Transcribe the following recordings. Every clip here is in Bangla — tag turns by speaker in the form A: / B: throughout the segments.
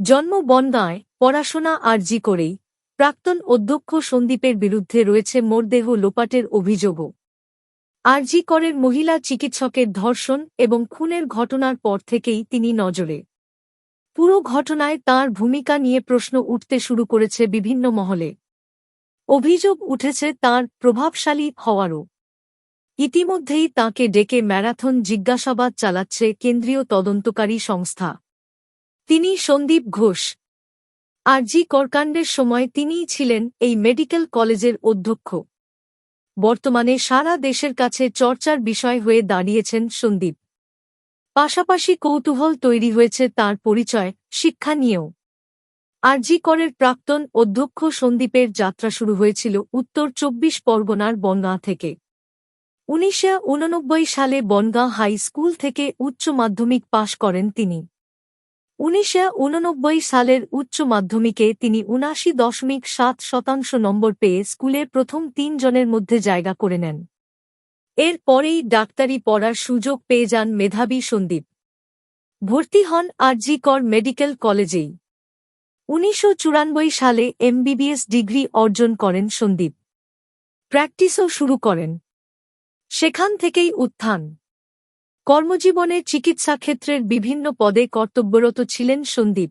A: জন্ম বনগাঁয়, পড়াশোনা আরজি করেই। প্রাক্তন অধ্যক্ষ সন্দীপের বিরুদ্ধে রয়েছে মোরদেহ লোপাটের অভিযোগও। আরজি করের মহিলা চিকিৎসকের ধর্ষণ এবং খুনের ঘটনার পর থেকেই তিনি নজরে। পুরো ঘটনায় তার ভূমিকা নিয়ে প্রশ্ন উঠতে শুরু করেছে বিভিন্ন মহলে। অভিযোগ উঠেছে তার প্রভাবশালী হওয়ারও। ইতিমধ্যেই তাকে ডেকে ম্যারাথন জিজ্ঞাসাবাদ চালাচ্ছে কেন্দ্রীয় তদন্তকারী সংস্থা। তিনি সন্দীপ ঘোষ। আরজি করকাণ্ডের সময় তিনিই ছিলেন এই মেডিকেল কলেজের অধ্যক্ষ। বর্তমানে সারা দেশের কাছে চর্চার বিষয় হয়ে দাঁড়িয়েছেন সন্দীপ। পাশাপাশি কৌতূহল তৈরি হয়েছে তার পরিচয়, শিক্ষা নিয়েও। আরজি করের প্রাক্তন অধ্যক্ষ সন্দীপের যাত্রা শুরু হয়েছিল উত্তর চব্বিশ পরগনার বনগাঁ থেকে। উনিশশো উননব্বই সালে বনগাঁ হাই স্কুল থেকে উচ্চ মাধ্যমিক পাশ করেন তিনি। উনিশশো সালের উচ্চ মাধ্যমিকে তিনি উনাশি দশমিক সাত শতাংশ নম্বর পেয়ে স্কুলের প্রথম তিনজনের মধ্যে জায়গা করে নেন। এর পরেই ডাক্তারি পড়ার সুযোগ পেয়ে যান মেধাবী সন্দীপ। ভর্তি হন আরজি কর মেডিকেল কলেজেই। উনিশশো চুরানব্বই সালে এমবিবিএস ডিগ্রি অর্জন করেন সন্দীপ। প্র্যাকটিসও শুরু করেন। সেখান থেকেই উত্থান। কর্মজীবনে চিকিৎসা ক্ষেত্রের বিভিন্ন পদে কর্তব্যরত ছিলেন সন্দীপ।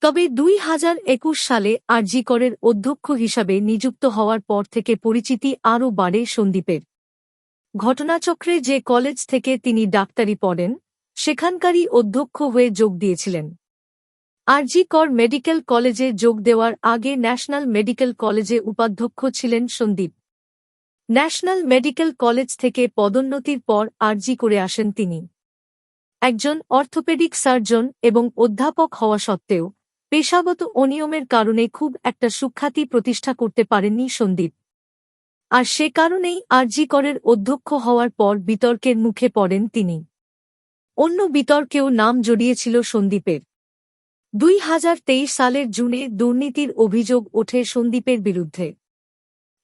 A: তবে দুই হাজার একুশ সালে আরজিকরের অধ্যক্ষ হিসাবে নিযুক্ত হওয়ার পর থেকে পরিচিতি আরও বাড়ে সন্দীপের। ঘটনাচক্রে যে কলেজ থেকে তিনি ডাক্তারি পড়েন, সেখানকারই অধ্যক্ষ হয়ে যোগ দিয়েছিলেন। আরজি কর মেডিকেল কলেজে যোগ দেওয়ার আগে ন্যাশনাল মেডিকেল কলেজে উপাধ্যক্ষ ছিলেন সন্দীপ। ন্যাশনাল মেডিকেল কলেজ থেকে পদোন্নতির পর আরজি করে আসেন তিনি। একজন অর্থোপেডিক সার্জন এবং অধ্যাপক হওয়া সত্ত্বেও পেশাগত অনিয়মের কারণে খুব একটা সুখ্যাতি প্রতিষ্ঠা করতে পারেননি সন্দীপ। আর সে কারণেই আরজি করের অধ্যক্ষ হওয়ার পর বিতর্কের মুখে পড়েন তিনি। অন্য বিতর্কেও নাম জড়িয়েছিল সন্দীপের। দুই হাজার তেইশ সালের জুনে দুর্নীতির অভিযোগ ওঠে সন্দীপের বিরুদ্ধে।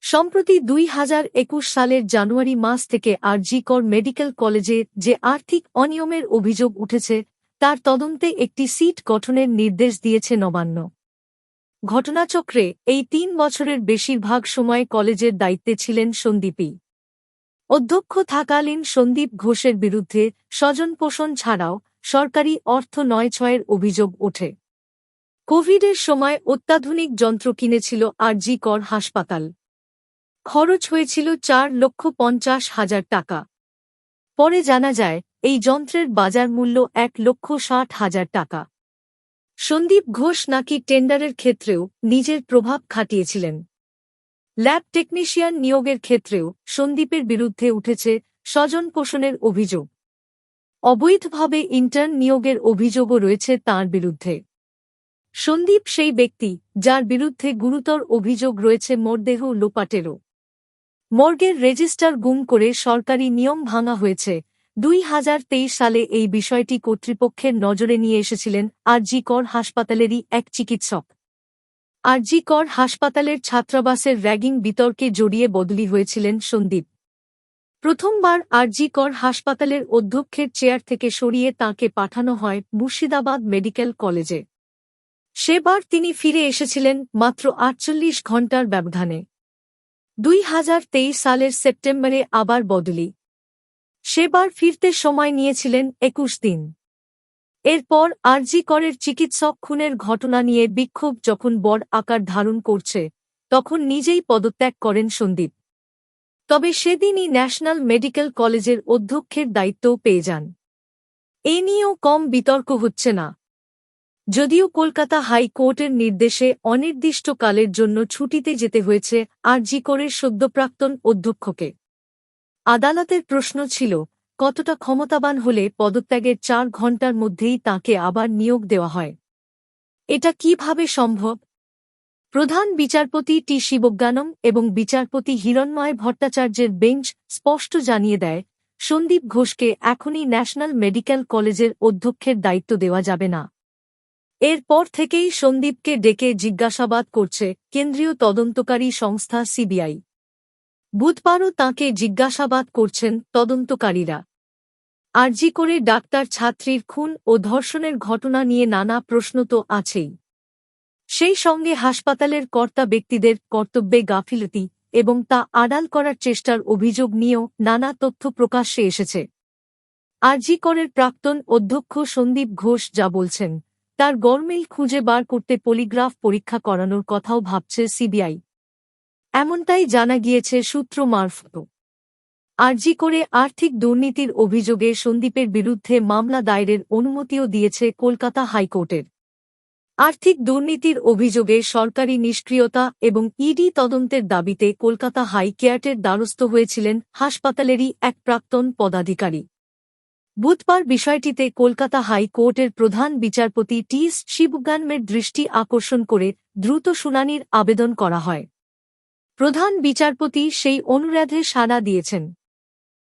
A: সম্প্রতি দুই হাজার একুশ সালের জানুয়ারি মাস থেকে আরজি কর মেডিকেল কলেজে যে আর্থিক অনিয়মের অভিযোগ উঠেছে, তার তদন্তে একটি সিট গঠনের নির্দেশ দিয়েছে নবান্ন। ঘটনাচক্রে এই তিন বছরের বেশিরভাগ সময় কলেজের দায়িত্বে ছিলেন সন্দীপই। অধ্যক্ষ থাকালীন সন্দীপ ঘোষের বিরুদ্ধে স্বজনপোষণ ছাড়াও সরকারি অর্থ নয় ছয়ের অভিযোগ ওঠে। কোভিডের সময় অত্যাধুনিক যন্ত্র কিনেছিল আরজি কর হাসপাতাল। খরচ হয়েছিল চার লক্ষ পঞ্চাশ হাজার টাকা। পরে জানা যায়, এই যন্ত্রের বাজার মূল্য এক লক্ষ ষাট হাজার টাকা। সন্দীপ ঘোষ নাকি টেন্ডারের ক্ষেত্রেও নিজের প্রভাব খাটিয়েছিলেন। ল্যাব টেকনিশিয়ান নিয়োগের ক্ষেত্রেও সন্দীপের বিরুদ্ধে উঠেছে স্বজন পোষণের অভিযোগ। অবৈধভাবে ইন্টার্ন নিয়োগের অভিযোগও রয়েছে তার বিরুদ্ধে। সন্দীপ সেই ব্যক্তি যার বিরুদ্ধে গুরুতর অভিযোগ রয়েছে, মরদেহ লোপাটেরও। মর্গের রেজিস্টার গুম করে সরকারি নিয়ম ভাঙা হয়েছে। দুই হাজার তেইশ সালে এই বিষয়টি কর্তৃপক্ষের নজরে নিয়ে এসেছিলেন আরজি কর হাসপাতালেরই এক চিকিৎসক। আরজি কর হাসপাতালের ছাত্রাবাসের র্যাগিং বিতর্কে জড়িয়ে বদলি হয়েছিলেন সন্দীপ। প্রথমবার আরজি কর হাসপাতালের অধ্যক্ষের চেয়ার থেকে সরিয়ে তাঁকে পাঠানো হয় মুর্শিদাবাদ মেডিকেল কলেজে। সেবার তিনি ফিরে এসেছিলেন মাত্র আটচল্লিশ ঘণ্টার ব্যবধানে। দুই হাজার তেইশ সালের সেপ্টেম্বরে আবার বদলি। সেবার ফিরতে সময় নিয়েছিলেন একুশ দিন। এরপর আরজি করের চিকিৎসক খুনের ঘটনা নিয়ে বিক্ষোভ যখন বড় আকার ধারণ করছে, তখন নিজেই পদত্যাগ করেন সন্দীপ। তবে সেদিনই ন্যাশনাল মেডিকেল কলেজের অধ্যক্ষের দায়িত্বও পেয়ে যান। এ নিয়েও কম বিতর্ক হচ্ছে না। যদিও কলকাতা হাইকোর্টের নির্দেশে অনির্দিষ্টকালের জন্য ছুটিতে যেতে হয়েছে আরজি করের সদ্যপ্রাক্তন অধ্যক্ষকে। আদালতের প্রশ্ন ছিল, কতটা ক্ষমতাবান হলে পদত্যাগের চার ঘণ্টার মধ্যেই তাকে আবার নিয়োগ দেওয়া হয়? এটা কীভাবে সম্ভব? প্রধান বিচারপতি টি শিবজ্ঞানম এবং বিচারপতি হিরণময় ভট্টাচার্যের বেঞ্চ স্পষ্ট জানিয়ে দেয়, সন্দীপ ঘোষকে এখনই ন্যাশনাল মেডিকেল কলেজের অধ্যক্ষের দায়িত্ব দেওয়া যাবে না। এরপর থেকেই সন্দীপকে ডেকে জিজ্ঞাসাবাদ করছে কেন্দ্রীয় তদন্তকারী সংস্থা সিবিআই। বুধবারও তাঁকে জিজ্ঞাসাবাদ করছেন তদন্তকারীরা। আরজি করে ডাক্তার ছাত্রীর খুন ও ধর্ষণের ঘটনা নিয়ে নানা প্রশ্ন তো আছেই। সেই সঙ্গে হাসপাতালের কর্তা ব্যক্তিদের কর্তব্যে গাফিলতি এবং তা আড়াল করার চেষ্টার অভিযোগ নিয়েও নানা তথ্য প্রকাশ্যে এসেছে। আরজি করের প্রাক্তন অধ্যক্ষ সন্দীপ ঘোষ যা বলছেন তার গরমিল খুঁজে বার করতে পলিগ্রাফ পরীক্ষা করানোর কথাও ভাবছে সিবিআই। এমনটাই জানা গিয়েছে সূত্র মারফত। আরজি করে আর্থিক দুর্নীতির অভিযোগে সন্দীপের বিরুদ্ধে মামলা দায়েরের অনুমতিও দিয়েছে কলকাতা হাইকোর্টের। আর্থিক দুর্নীতির অভিযোগে সরকারি নিষ্ক্রিয়তা এবং ইডি তদন্তের দাবিতে কলকাতা হাইকোর্টের দ্বারস্থ হয়েছিলেন হাসপাতালেরই এক প্রাক্তন পদাধিকারী। বুধবার বিষয়টিতে কলকাতা হাইকোর্টের প্রধান বিচারপতি টি শিবগানমের দৃষ্টি আকর্ষণ করে দ্রুত শুনানির আবেদন করা হয়। প্রধান বিচারপতি সেই অনুরাধে সাড়া দিয়েছেন।